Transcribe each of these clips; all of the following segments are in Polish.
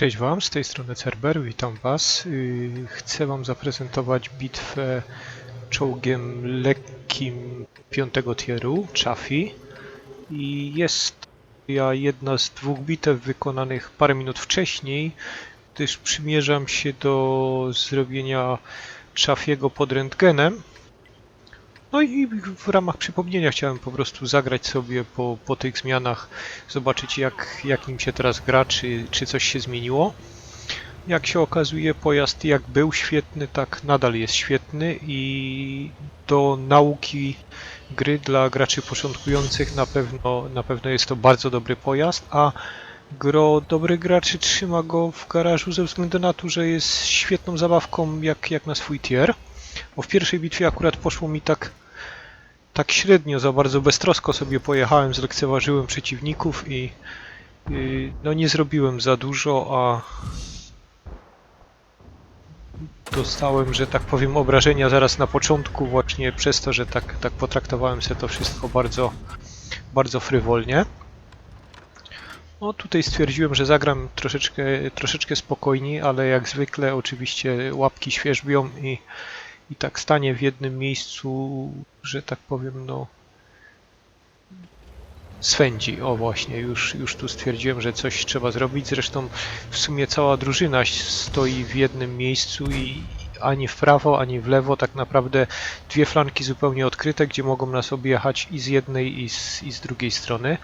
Cześć Wam, z tej strony Cerber, witam Was. Yy, Chcę Wam zaprezentować bitwę czołgiem lekkim piątego tieru, Chaffee. I jest ja jedna z dwóch bitew wykonanych parę minut wcześniej, gdyż przymierzam się do zrobienia Chaffiego pod rentgenem. No i w ramach przypomnienia chciałem po prostu zagrać sobie po, po tych zmianach, zobaczyć jak, jak się teraz gra, czy, czy coś się zmieniło. Jak się okazuje, pojazd jak był świetny, tak nadal jest świetny i do nauki gry dla graczy początkujących na pewno, na pewno jest to bardzo dobry pojazd, a gro dobrych graczy trzyma go w garażu ze względu na to, że jest świetną zabawką jak, jak na swój tier. Bo w pierwszej bitwie akurat poszło mi tak tak średnio, za bardzo beztrosko sobie pojechałem, zlekceważyłem przeciwników i yy, no nie zrobiłem za dużo, a dostałem, że tak powiem, obrażenia zaraz na początku właśnie przez to, że tak, tak potraktowałem sobie to wszystko bardzo, bardzo frywolnie. No tutaj stwierdziłem, że zagram troszeczkę, troszeczkę spokojniej, ale jak zwykle oczywiście łapki świeżbią i i tak stanie w jednym miejscu, że tak powiem, no swędzi. O właśnie, już, już tu stwierdziłem, że coś trzeba zrobić. Zresztą w sumie cała drużyna stoi w jednym miejscu i ani w prawo, ani w lewo. Tak naprawdę dwie flanki zupełnie odkryte, gdzie mogą nas objechać i z jednej, i z, i z drugiej strony.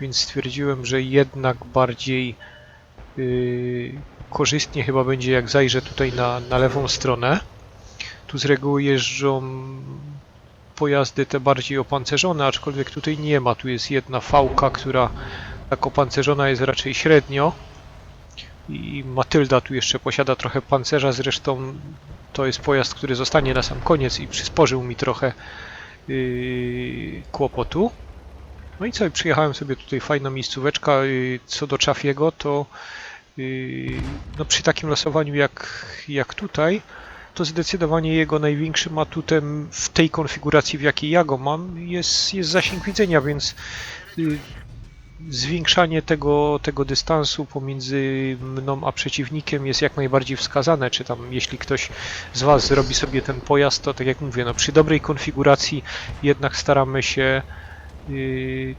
Więc stwierdziłem, że jednak bardziej yy, korzystnie chyba będzie, jak zajrzę tutaj na, na lewą stronę. Tu z reguły jeżdżą pojazdy te bardziej opancerzone, aczkolwiek tutaj nie ma. Tu jest jedna fałka, która tak opancerzona jest raczej średnio. I Matylda tu jeszcze posiada trochę pancerza, zresztą to jest pojazd, który zostanie na sam koniec i przysporzył mi trochę yy, kłopotu. No i co, przyjechałem sobie tutaj fajna miejscóweczka. Yy, co do Czafiego, to yy, no przy takim losowaniu jak, jak tutaj, to zdecydowanie jego największym atutem w tej konfiguracji, w jakiej ja go mam, jest, jest zasięg widzenia, więc y, zwiększanie tego, tego dystansu pomiędzy mną a przeciwnikiem jest jak najbardziej wskazane, czy tam jeśli ktoś z Was zrobi sobie ten pojazd, to tak jak mówię, no przy dobrej konfiguracji jednak staramy się yy,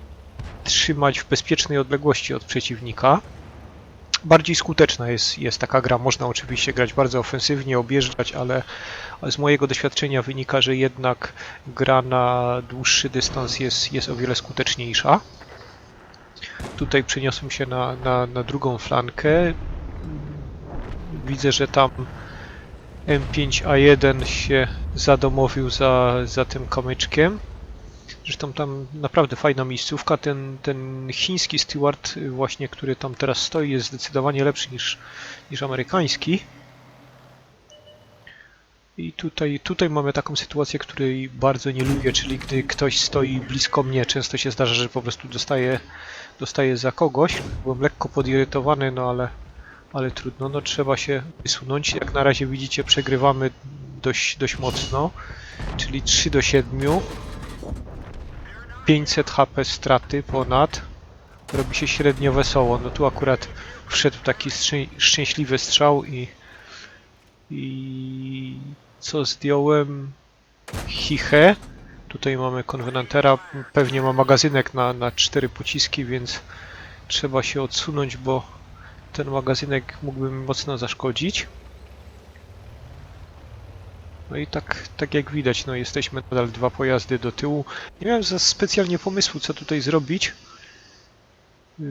trzymać w bezpiecznej odległości od przeciwnika bardziej skuteczna jest, jest taka gra. Można oczywiście grać bardzo ofensywnie, objeżdżać, ale z mojego doświadczenia wynika, że jednak gra na dłuższy dystans jest, jest o wiele skuteczniejsza. Tutaj przeniosłem się na, na, na drugą flankę. Widzę, że tam M5A1 się zadomowił za, za tym kamyczkiem. Zresztą tam naprawdę fajna miejscówka. Ten, ten chiński steward właśnie, który tam teraz stoi jest zdecydowanie lepszy niż, niż amerykański. I tutaj, tutaj mamy taką sytuację, której bardzo nie lubię, czyli gdy ktoś stoi blisko mnie, często się zdarza, że po prostu dostaję, dostaję za kogoś. Byłem lekko podirytowany, no ale, ale trudno, no trzeba się wysunąć. Jak na razie widzicie, przegrywamy dość, dość mocno, czyli 3 do 7. 500 HP straty ponad. Robi się średnio wesoło. No tu akurat wszedł taki szczęśliwy strzał i i co zdjąłem? Chiche. Tutaj mamy konwenantera. Pewnie ma magazynek na, na 4 pociski, więc trzeba się odsunąć, bo ten magazynek mógłby mi mocno zaszkodzić. No i tak, tak jak widać, no jesteśmy nadal dwa pojazdy do tyłu. Nie miałem za specjalnie pomysłu, co tutaj zrobić. Yy,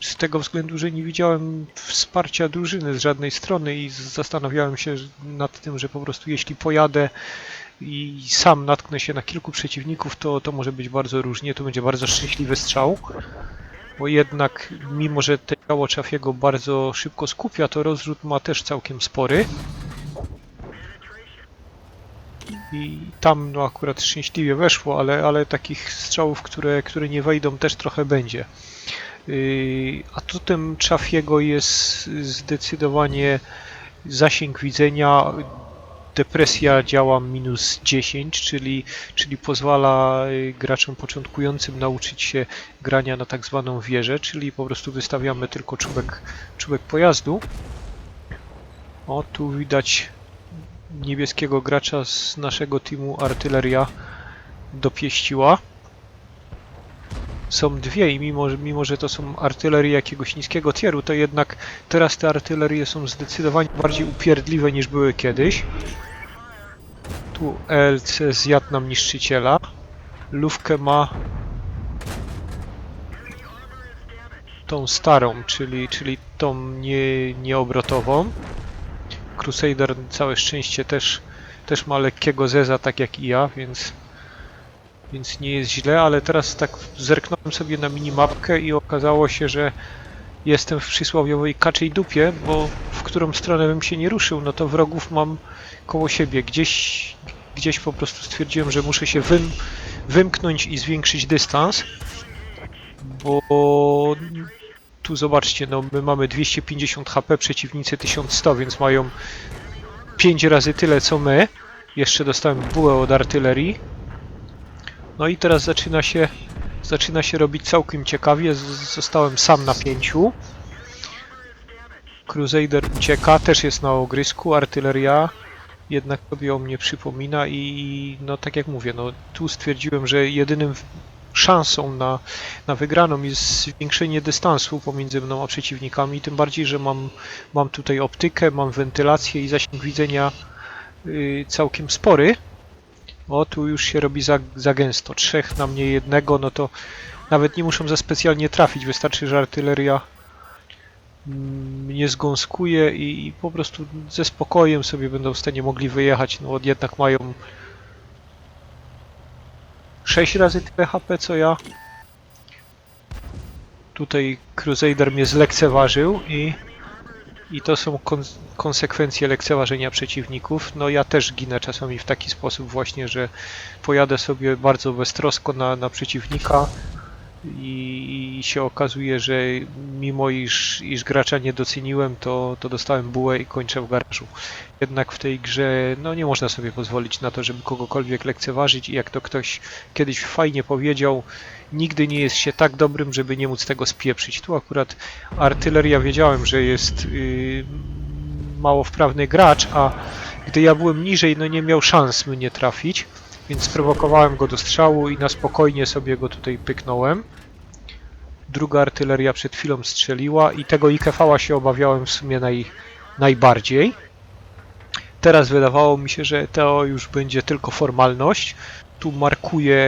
z tego względu, że nie widziałem wsparcia drużyny z żadnej strony i zastanawiałem się nad tym, że po prostu jeśli pojadę i sam natknę się na kilku przeciwników, to, to może być bardzo różnie. To będzie bardzo szczęśliwy strzał. Bo jednak, mimo że te ciało Czafiego bardzo szybko skupia, to rozrzut ma też całkiem spory i tam no akurat szczęśliwie weszło, ale, ale takich strzałów, które, które nie wejdą też trochę będzie. Yy, atutem Czafiego jest zdecydowanie zasięg widzenia. depresja działa minus 10, czyli, czyli pozwala y, graczom początkującym nauczyć się grania na tak zwaną wieżę, czyli po prostu wystawiamy tylko czubek, czubek pojazdu. O, tu widać niebieskiego gracza z naszego teamu artyleria dopieściła. Są dwie i mimo, mimo, że to są artylerie jakiegoś niskiego tieru, to jednak teraz te artylerie są zdecydowanie bardziej upierdliwe niż były kiedyś. Tu LC zjadł nam niszczyciela. Lówkę ma tą starą, czyli, czyli tą nie, nieobrotową. Crusader całe szczęście też, też ma lekkiego zeza, tak jak i ja, więc, więc nie jest źle, ale teraz tak zerknąłem sobie na minimapkę i okazało się, że jestem w przysłowiowej kaczej dupie, bo w którą stronę bym się nie ruszył, no to wrogów mam koło siebie. Gdzieś, gdzieś po prostu stwierdziłem, że muszę się wym, wymknąć i zwiększyć dystans, bo tu zobaczcie, no my mamy 250 HP, przeciwnicy 1100, więc mają 5 razy tyle co my. Jeszcze dostałem bułę od artylerii. No i teraz zaczyna się zaczyna się robić całkiem ciekawie. Zostałem sam na pięciu. Crusader ucieka, też jest na ogrysku, artyleria jednak sobie o mnie przypomina i no tak jak mówię, no tu stwierdziłem, że jedynym szansą na, na wygraną jest zwiększenie dystansu pomiędzy mną a przeciwnikami, tym bardziej, że mam, mam tutaj optykę, mam wentylację i zasięg widzenia y, całkiem spory. O, tu już się robi za, za gęsto. Trzech na mnie jednego, no to nawet nie muszą za specjalnie trafić. Wystarczy, że artyleria mm, mnie zgąskuje i, i po prostu ze spokojem sobie będą w stanie mogli wyjechać. No, jednak mają 6 razy tyle HP co ja. Tutaj Crusader mnie zlekceważył i, i to są kon konsekwencje lekceważenia przeciwników. No ja też ginę czasami w taki sposób właśnie, że pojadę sobie bardzo beztrosko na, na przeciwnika i, i się okazuje, że mimo iż, iż gracza nie doceniłem, to, to dostałem bułę i kończę w garażu. Jednak w tej grze no nie można sobie pozwolić na to, żeby kogokolwiek lekceważyć i jak to ktoś kiedyś fajnie powiedział, nigdy nie jest się tak dobrym, żeby nie móc tego spieprzyć. Tu akurat artyleria wiedziałem, że jest yy, mało wprawny gracz, a gdy ja byłem niżej, no nie miał szans mnie trafić, więc sprowokowałem go do strzału i na spokojnie sobie go tutaj pyknąłem. Druga artyleria przed chwilą strzeliła i tego IKV-a się obawiałem w sumie naj, najbardziej. Teraz wydawało mi się, że to już będzie tylko formalność. Tu markuję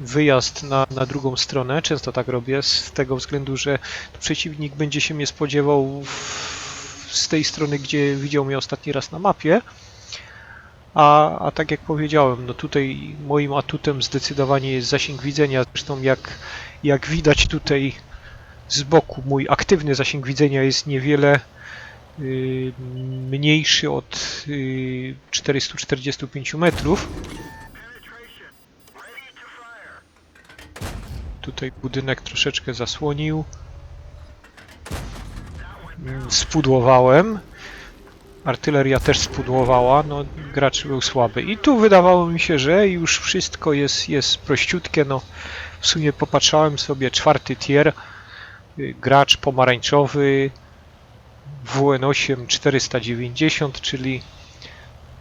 wyjazd na, na drugą stronę. Często tak robię, z tego względu, że przeciwnik będzie się mnie spodziewał w, z tej strony, gdzie widział mnie ostatni raz na mapie. A, a tak jak powiedziałem, no tutaj moim atutem zdecydowanie jest zasięg widzenia. Zresztą jak, jak widać tutaj z boku, mój aktywny zasięg widzenia jest niewiele y, mniejszy od y, 445 metrów. Tutaj budynek troszeczkę zasłonił. Mm, Spudłowałem. Artyleria też spudłowała, no gracz był słaby. I tu wydawało mi się, że już wszystko jest, jest prościutkie, no w sumie popatrzałem sobie, czwarty tier, y, gracz pomarańczowy, WN8 490, czyli,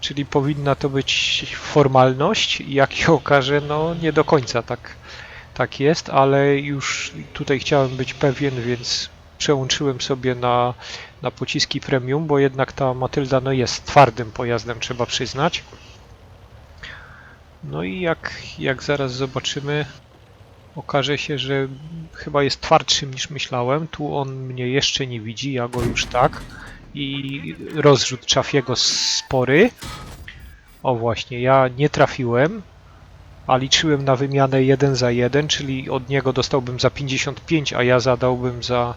czyli powinna to być formalność. Jak się okaże, no nie do końca tak, tak jest, ale już tutaj chciałem być pewien, więc przełączyłem sobie na, na pociski premium, bo jednak ta Matylda no, jest twardym pojazdem, trzeba przyznać. No i jak, jak zaraz zobaczymy, okaże się, że chyba jest twardszym niż myślałem. Tu on mnie jeszcze nie widzi, ja go już tak. I rozrzut Czafiego spory. O właśnie, ja nie trafiłem, a liczyłem na wymianę 1 za 1, czyli od niego dostałbym za 55, a ja zadałbym za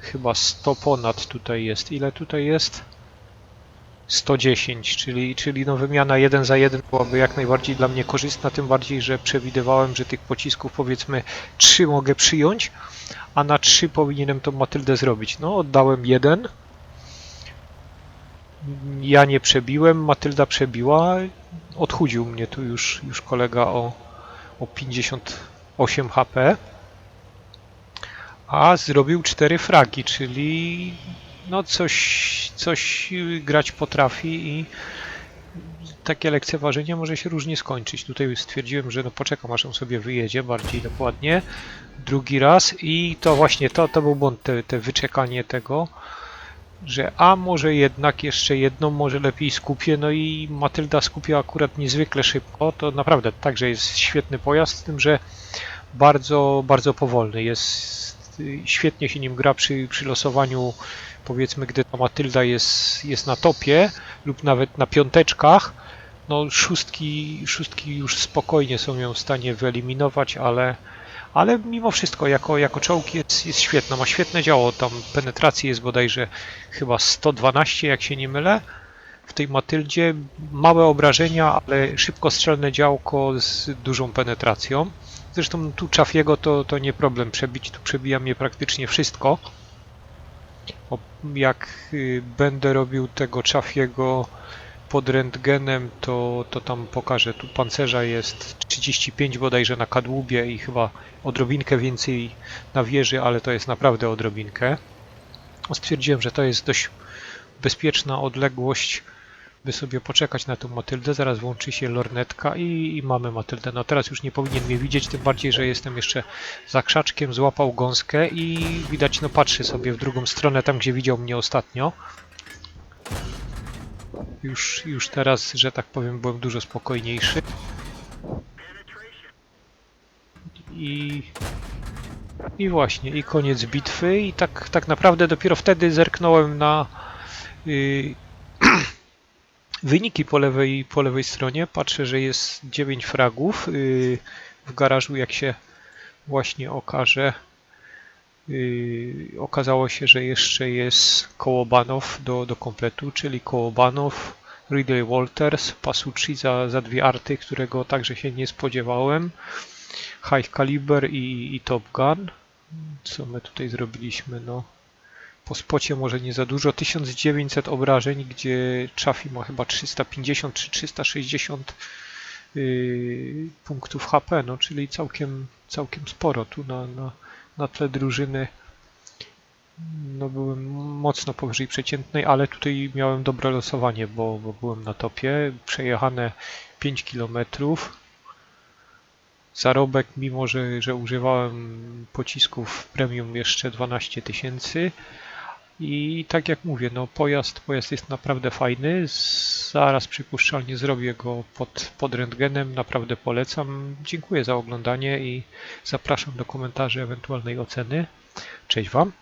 chyba 100 ponad tutaj jest. Ile tutaj jest? 110, czyli, czyli no wymiana 1 za 1 byłaby jak najbardziej dla mnie korzystna, tym bardziej, że przewidywałem, że tych pocisków powiedzmy 3 mogę przyjąć, a na 3 powinienem tą Matyldę zrobić. No, oddałem jeden. Ja nie przebiłem, Matylda przebiła. Odchudził mnie tu już, już kolega o, o 58 HP. A zrobił 4 fragi, czyli no coś, coś grać potrafi i takie lekceważenie może się różnie skończyć. Tutaj stwierdziłem, że no poczekam aż on sobie wyjedzie bardziej dokładnie. Drugi raz i to właśnie to, to był błąd, te, te wyczekanie tego, że a może jednak jeszcze jedną, może lepiej skupię, no i Matylda skupiła akurat niezwykle szybko, to naprawdę także jest świetny pojazd, z tym, że bardzo, bardzo powolny, jest świetnie się nim gra przy, przy losowaniu powiedzmy, gdy ta Matylda jest, jest na topie lub nawet na piąteczkach, no szóstki, szóstki już spokojnie są ją w stanie wyeliminować, ale, ale mimo wszystko jako, jako czołg jest, jest świetna, ma świetne działo, tam penetracji jest bodajże chyba 112, jak się nie mylę, w tej Matyldzie, małe obrażenia, ale szybkostrzelne działko z dużą penetracją. Zresztą tu Czafiego to, to nie problem przebić, tu przebija mnie praktycznie wszystko. Jak y, będę robił tego Czafiego pod rentgenem, to, to tam pokażę. Tu pancerza jest 35 bodajże na kadłubie i chyba odrobinkę więcej na wieży, ale to jest naprawdę odrobinkę. Stwierdziłem, że to jest dość bezpieczna odległość, by sobie poczekać na tą Matyldę. Zaraz włączy się lornetka i, i mamy Matyldę. No teraz już nie powinien mnie widzieć, tym bardziej, że jestem jeszcze za krzaczkiem, złapał gąskę i widać, no patrzy sobie w drugą stronę, tam gdzie widział mnie ostatnio. Już, już teraz, że tak powiem, byłem dużo spokojniejszy. I, i właśnie, i koniec bitwy. I tak, tak naprawdę dopiero wtedy zerknąłem na y, wyniki po lewej, po lewej stronie. Patrzę, że jest 9 fragów y, w garażu, jak się właśnie okaże. Yy, okazało się, że jeszcze jest Kołobanow do, do kompletu, czyli Kołobanow, Ridley Walters, Pasucci za, za dwie arty, którego także się nie spodziewałem, High Caliber i, i Top Gun. Co my tutaj zrobiliśmy? No, po spocie może nie za dużo, 1900 obrażeń, gdzie Chaffee ma chyba 350 czy 360 yy, punktów HP, no czyli całkiem, całkiem sporo tu na, na, na tle drużyny no byłem mocno powyżej przeciętnej, ale tutaj miałem dobre losowanie, bo, bo byłem na topie. Przejechane 5 km. Zarobek, mimo że, że używałem pocisków premium jeszcze 12 tysięcy. I tak jak mówię, no pojazd, pojazd jest naprawdę fajny. Zaraz przypuszczalnie zrobię go pod, pod rentgenem. Naprawdę polecam. Dziękuję za oglądanie i zapraszam do komentarzy ewentualnej oceny. Cześć Wam.